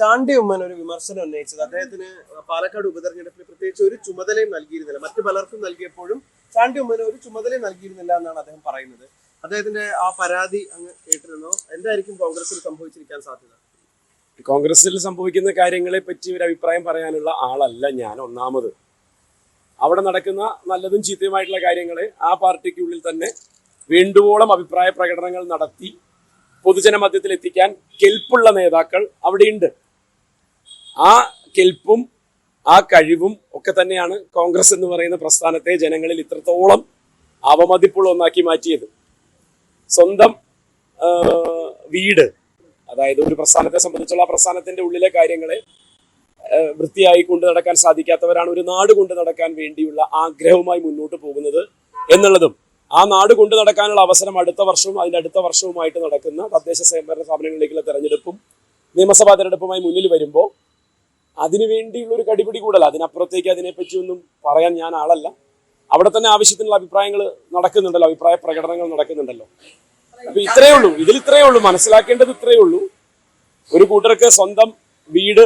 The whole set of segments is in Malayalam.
ചാണ്ടി ഉമ്മൻ ഒരു വിമർശനം ഉന്നയിച്ചത്. അദ്ദേഹത്തിന് പാലക്കാട് ഉപതെരഞ്ഞെടുപ്പിൽ പ്രത്യേകിച്ച് ഒരു ചുമതലയും നൽകിയിരുന്നില്ല. മറ്റു പലർക്കും നൽകിയപ്പോഴും ചാണ്ടി ഉമ്മന് ഒരു ചുമതലയും നൽകിയിരുന്നില്ല എന്നാണ് അദ്ദേഹം പറയുന്നത്. അദ്ദേഹത്തിന്റെ ആ പരാതി അങ്ങ് കേട്ടിരുന്നോ? എന്തായിരിക്കും കോൺഗ്രസിൽ സംഭവിച്ചിരിക്കാൻ സാധ്യത? കോൺഗ്രസിൽ സംഭവിക്കുന്ന കാര്യങ്ങളെ പറ്റി ഒരു അഭിപ്രായം പറയാനുള്ള ആളല്ല ഞാൻ ഒന്നാമത്. അവിടെ നടക്കുന്ന നല്ലതും ചീത്തയുമായിട്ടുള്ള കാര്യങ്ങളെ ആ പാർട്ടിക്കുള്ളിൽ തന്നെ വേണ്ടുവോളം അഭിപ്രായ പ്രകടനങ്ങൾ നടത്തി പൊതുജന മധ്യത്തിൽ എത്തിക്കാൻ കെൽപ്പുള്ള നേതാക്കൾ അവിടെയുണ്ട്. ആ കെൽപ്പും ആ കഴിവും ഒക്കെ തന്നെയാണ് കോൺഗ്രസ് എന്ന് പറയുന്ന പ്രസ്ഥാനത്തെ ജനങ്ങളിൽ ഇത്രത്തോളം അവമതിപ്പുള്ള ഒന്നാക്കി മാറ്റിയത്. സ്വന്തം വീട് അതായത് ഒരു പ്രസ്ഥാനത്തെ സംബന്ധിച്ചുള്ള ആ പ്രസ്ഥാനത്തിന്റെ ഉള്ളിലെ കാര്യങ്ങളെ വൃത്തിയായി കൊണ്ടു നടക്കാൻ സാധിക്കാത്തവരാണ് ഒരു നാട് കൊണ്ടു നടക്കാൻ വേണ്ടിയുള്ള ആഗ്രഹവുമായി മുന്നോട്ട് പോകുന്നത് എന്നുള്ളതും ആ നാട് കൊണ്ടു നടക്കാനുള്ള അവസരം അടുത്ത വർഷവും അതിന്റെ അടുത്ത വർഷവുമായിട്ട് നടക്കുന്ന തദ്ദേശ സ്വയംഭരണ സ്ഥാപനങ്ങളിലേക്കുള്ള തെരഞ്ഞെടുപ്പും നിയമസഭാ തെരഞ്ഞെടുപ്പുമായി മുന്നിൽ വരുമ്പോൾ അതിനു വേണ്ടിയുള്ള ഒരു കടിപിടി കൂടല്ല അതിനപ്പുറത്തേക്ക് അതിനെപ്പറ്റി ഒന്നും പറയാൻ ഞാൻ ആളല്ല. അവിടെ തന്നെ ആവശ്യത്തിനുള്ള അഭിപ്രായങ്ങൾ നടക്കുന്നുണ്ടല്ലോ അഭിപ്രായ പ്രകടനങ്ങൾ നടക്കുന്നുണ്ടല്ലോ. അപ്പൊ ഇത്രയേ ഉള്ളൂ. ഇതിൽ ഇത്രയേ ഉള്ളൂ. മനസ്സിലാക്കേണ്ടത് ഇത്രയേ ഉള്ളൂ. ഒരു കൂട്ടർക്ക് സ്വന്തം വീട്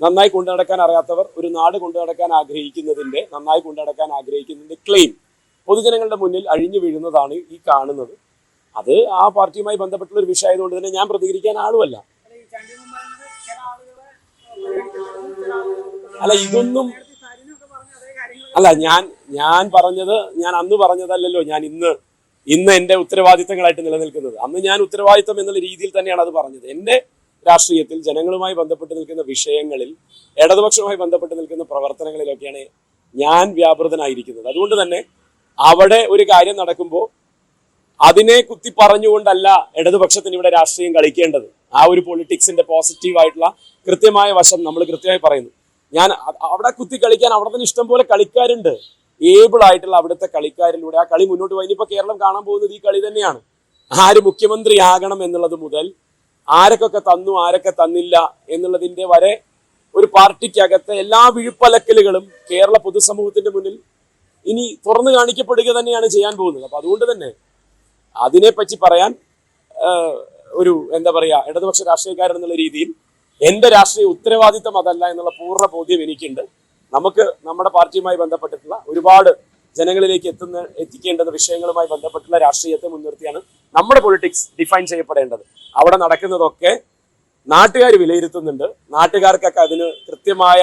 നന്നായി കൊണ്ടു നടക്കാൻ അറിയാത്തവർ ഒരു നാട് കൊണ്ടു നടക്കാൻ ആഗ്രഹിക്കുന്നതിന്റെ നന്നായി കൊണ്ടു നടക്കാൻ ആഗ്രഹിക്കുന്നതിന്റെ ക്ലെയിം പൊതുജനങ്ങളുടെ മുന്നിൽ അഴിഞ്ഞു വീഴുന്നതാണ് ഈ കാണുന്നത്. അത് ആ പാർട്ടിയുമായി ബന്ധപ്പെട്ടുള്ള ഒരു വിഷയമായതുകൊണ്ട് തന്നെ ഞാൻ പ്രതികരിക്കാൻ ആളുമല്ല. അല്ല ഇതൊന്നും അല്ല ഞാൻ ഞാൻ പറഞ്ഞത് ഞാൻ അന്ന് പറഞ്ഞതല്ലല്ലോ ഞാൻ ഇന്ന് ഇന്ന് എന്റെ ഉത്തരവാദിത്തങ്ങളായിട്ട് നിലനിൽക്കുന്നത്. അന്ന് ഞാൻ ഉത്തരവാദിത്തം എന്നുള്ള രീതിയിൽ തന്നെയാണ് അത് പറഞ്ഞത്. എന്റെ രാഷ്ട്രീയത്തിൽ ജനങ്ങളുമായി ബന്ധപ്പെട്ട് നിൽക്കുന്ന വിഷയങ്ങളിൽ ഇടതുപക്ഷവുമായി ബന്ധപ്പെട്ട് നിൽക്കുന്ന പ്രവർത്തനങ്ങളിലൊക്കെയാണ് ഞാൻ വ്യാപൃതനായിരിക്കുന്നത്. അതുകൊണ്ട് തന്നെ അവിടെ ഒരു കാര്യം നടക്കുമ്പോൾ അതിനെ കുത്തി പറഞ്ഞുകൊണ്ടല്ല ഇടതുപക്ഷത്തിന് ഇവിടെ രാഷ്ട്രീയം കളിക്കേണ്ടത്. ആ ഒരു പൊളിറ്റിക്സിന്റെ പോസിറ്റീവ് ആയിട്ടുള്ള കൃത്യമായ വശം നമ്മൾ കൃത്യമായി പറയുന്നു. ഞാൻ അവിടെ കുത്തി കളിക്കാൻ അവിടെ തന്നെ ഇഷ്ടം പോലെ കളിക്കാരുണ്ട്. ഏബിൾ ആയിട്ടുള്ള അവിടുത്തെ കളിക്കാരിലൂടെ ആ കളി മുന്നോട്ട് പോയി. ഇനിയിപ്പോ കേരളം കാണാൻ പോകുന്നത് ഈ കളി തന്നെയാണ്. ആര് മുഖ്യമന്ത്രി മുഖ്യമന്ത്രിയാകണം എന്നുള്ളത് മുതൽ ആരൊക്കെ തന്നു ആരൊക്കെ തന്നില്ല എന്നുള്ളതിന്റെ വരെ ഒരു പാർട്ടിക്കകത്തെ എല്ലാ വിഴുപ്പലക്കലുകളും കേരള പൊതുസമൂഹത്തിന്റെ മുന്നിൽ ഇനി തുറന്നു കാണിക്കപ്പെടുക തന്നെയാണ് ചെയ്യാൻ പോകുന്നത്. അപ്പൊ അതുകൊണ്ട് തന്നെ അതിനെപ്പറ്റി പറയാൻ ഒരു എന്താ പറയാ ഇടതുപക്ഷ രാഷ്ട്രീയക്കാരൻ എന്നുള്ള രീതിയിൽ എന്റെ രാഷ്ട്രീയ ഉത്തരവാദിത്തം അതല്ല എന്നുള്ള പൂർണ ബോധ്യം എനിക്കുണ്ട്. നമുക്ക് നമ്മുടെ പാർട്ടിയുമായി ബന്ധപ്പെട്ടിട്ടുള്ള ഒരുപാട് ജനങ്ങളിലേക്ക് എത്തുന്ന എത്തിക്കേണ്ടുന്ന വിഷയങ്ങളുമായി ബന്ധപ്പെട്ടുള്ള രാഷ്ട്രീയത്തെ മുൻനിർത്തിയാണ് നമ്മുടെ പൊളിറ്റിക്സ് ഡിഫൈൻ ചെയ്യപ്പെടേണ്ടത്. അവിടെ നടക്കുന്നതൊക്കെ നാട്ടുകാർ വിലയിരുത്തുന്നുണ്ട്. നാട്ടുകാർക്കൊക്കെ അതിന് കൃത്യമായ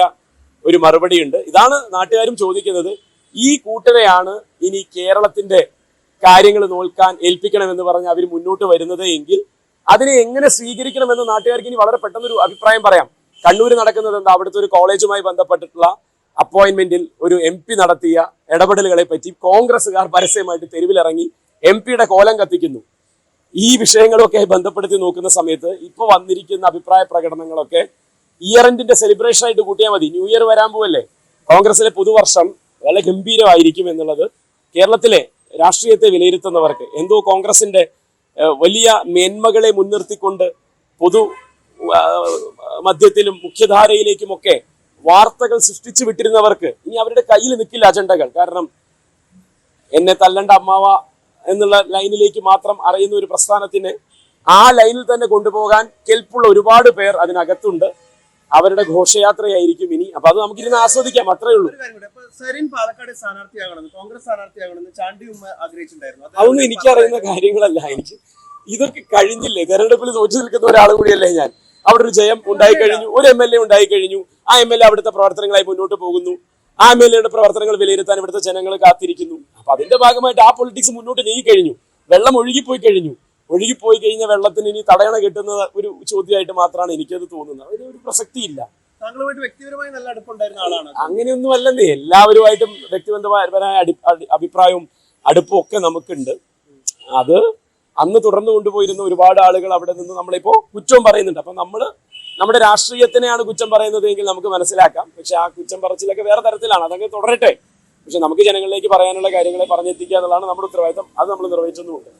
ഒരു മറുപടിയുണ്ട്. ഇതാണ് നാട്ടുകാരും ചോദിക്കുന്നത് ഈ കൂട്ടരെയാണ് ഇനി കേരളത്തിന്റെ കാര്യങ്ങൾ നോക്കാൻ ഏൽപ്പിക്കണമെന്ന് പറഞ്ഞ് അവർ മുന്നോട്ട് വരുന്നത് എങ്കിൽ അതിനെ എങ്ങനെ സ്വീകരിക്കണമെന്ന് നാട്ടുകാർക്ക് ഇനി വളരെ പെട്ടെന്നൊരു അഭിപ്രായം പറയാം. കണ്ണൂർ നടക്കുന്നത് എന്താ? അവിടുത്തെ ഒരു കോളേജുമായി ബന്ധപ്പെട്ടിട്ടുള്ള അപ്പോയിന്റ്മെന്റിൽ ഒരു എം പി നടത്തിയ ഇടപെടലുകളെ പറ്റി കോൺഗ്രസ്സുകാർ പരസ്യമായിട്ട് തെരുവിലിറങ്ങി എം പിയുടെ കോലം കത്തിക്കുന്നു. ഈ വിഷയങ്ങളൊക്കെ ബന്ധപ്പെടുത്തി നോക്കുന്ന സമയത്ത് ഇപ്പൊ വന്നിരിക്കുന്ന അഭിപ്രായ പ്രകടനങ്ങളൊക്കെ ഇയർ എൻഡിന്റെ സെലിബ്രേഷൻ ആയിട്ട് കൂട്ടിയാൽ മതി. ന്യൂ ഇയർ വരാൻ പോവല്ലേ? കോൺഗ്രസിലെ പുതുവർഷം വളരെ ഗംഭീരമായിരിക്കും എന്നുള്ളത് കേരളത്തിലെ രാഷ്ട്രീയത്തെ വിലയിരുത്തുന്നവർക്ക് എന്തോ കോൺഗ്രസിന്റെ വലിയ മേന്മകളെ മുൻനിർത്തിക്കൊണ്ട് പൊതു മധ്യത്തിലും മുഖ്യധാരയിലേക്കുമൊക്കെ വാർത്തകൾ സൃഷ്ടിച്ചു വിട്ടിരുന്നവർക്ക് ഇനി അവരുടെ കയ്യിൽ നിൽക്കില്ല അജണ്ടകൾ. കാരണം എന്നെ തല്ലണ്ട അമ്മാവ എന്നുള്ള ലൈനിലേക്ക് മാത്രം അറിയുന്ന ഒരു പ്രസ്ഥാനത്തിന് ആ ലൈനിൽ തന്നെ കൊണ്ടുപോകാൻ കെൽപ്പുള്ള ഒരുപാട് പേർ അതിനകത്തുണ്ട്. അവരുടെ ഘോഷയാത്രയായിരിക്കും ഇനി. അപ്പൊ അത് നമുക്കിരുന്ന് ആസ്വദിക്കാം അത്രേ ഉള്ളൂ. സെറിൻ പാലക്കാട് സ്ഥാനാർത്ഥിയാകണമെന്ന് കോൺഗ്രസ് സ്ഥാനാർത്ഥിയാകണമെന്ന് ചാണ്ടി ഉമ്മ ആഗ്രഹിച്ചിട്ടുണ്ടായിരുന്നു. അതൊന്നും എനിക്കറിയുന്ന കാര്യങ്ങളല്ല. എനിക്ക് ഇതൊക്കെ കഴിഞ്ഞില്ലേ? തെരഞ്ഞെടുപ്പിൽ തോറ്റു നിൽക്കുന്ന ഒരാൾ കൂടിയല്ലേ ഞാൻ. അവിടെ ഒരു ജയം ഉണ്ടായി കഴിഞ്ഞു ഒരു എം എൽ എ ഉണ്ടായി കഴിഞ്ഞു. ആ എം എൽ എ അവിടുത്തെ പ്രവർത്തനങ്ങളായി മുന്നോട്ട് പോകുന്നു. ആ എം എൽ എയുടെ പ്രവർത്തനങ്ങൾ വിലയിരുത്താൻ ഇവിടുത്തെ ജനങ്ങൾ കാത്തിരിക്കുന്നു. അപ്പൊ അതിന്റെ ഭാഗമായിട്ട് ആ പൊളിറ്റിക്സ് മുന്നോട്ട് നീങ്ങി കഴിഞ്ഞു. വെള്ളം ഒഴുകിപ്പോയി കഴിഞ്ഞു. ഒഴുകിപ്പോയി കഴിഞ്ഞ വെള്ളത്തിന് ഇനി തടയണ കിട്ടുന്ന ഒരു ചോദ്യമായിട്ട് മാത്രമാണ് എനിക്കത് തോന്നുന്നത്. അതിന് ഒരു പ്രസക്തിയില്ല. താങ്കളുമായിട്ട് വ്യക്തിപരമായി നല്ല അടുപ്പുണ്ടായിരുന്ന ആളാണ് അങ്ങനെയൊന്നും അല്ലെന്നേ എല്ലാവരുമായിട്ടും വ്യക്തിബന്ധപരമായ അഭിപ്രായവും അടുപ്പും ഒക്കെ നമുക്കുണ്ട്. അത് അന്ന് തുടർന്ന് കൊണ്ടുപോയിരുന്ന ഒരുപാട് ആളുകൾ അവിടെ നിന്ന് നമ്മളിപ്പോ കുറ്റം പറയുന്നുണ്ട്. അപ്പൊ നമ്മൾ നമ്മുടെ രാഷ്ട്രീയത്തിനെയാണ് കുറ്റം പറയുന്നത് എങ്കിൽ നമുക്ക് മനസ്സിലാക്കാം. പക്ഷെ ആ കുറ്റം പറച്ചിലൊക്കെ വേറെ തരത്തിലാണ്. അതങ്ങ് തുടരട്ടെ. പക്ഷെ നമുക്ക് ജനങ്ങളിലേക്ക് പറയാനുള്ള കാര്യങ്ങളെ പറഞ്ഞെത്തിക്കുക എന്നുള്ളതാണ് നമ്മുടെ ഉത്തരവാദിത്തം. അത് നമ്മൾ നിർവഹിച്ചതുമുണ്ട്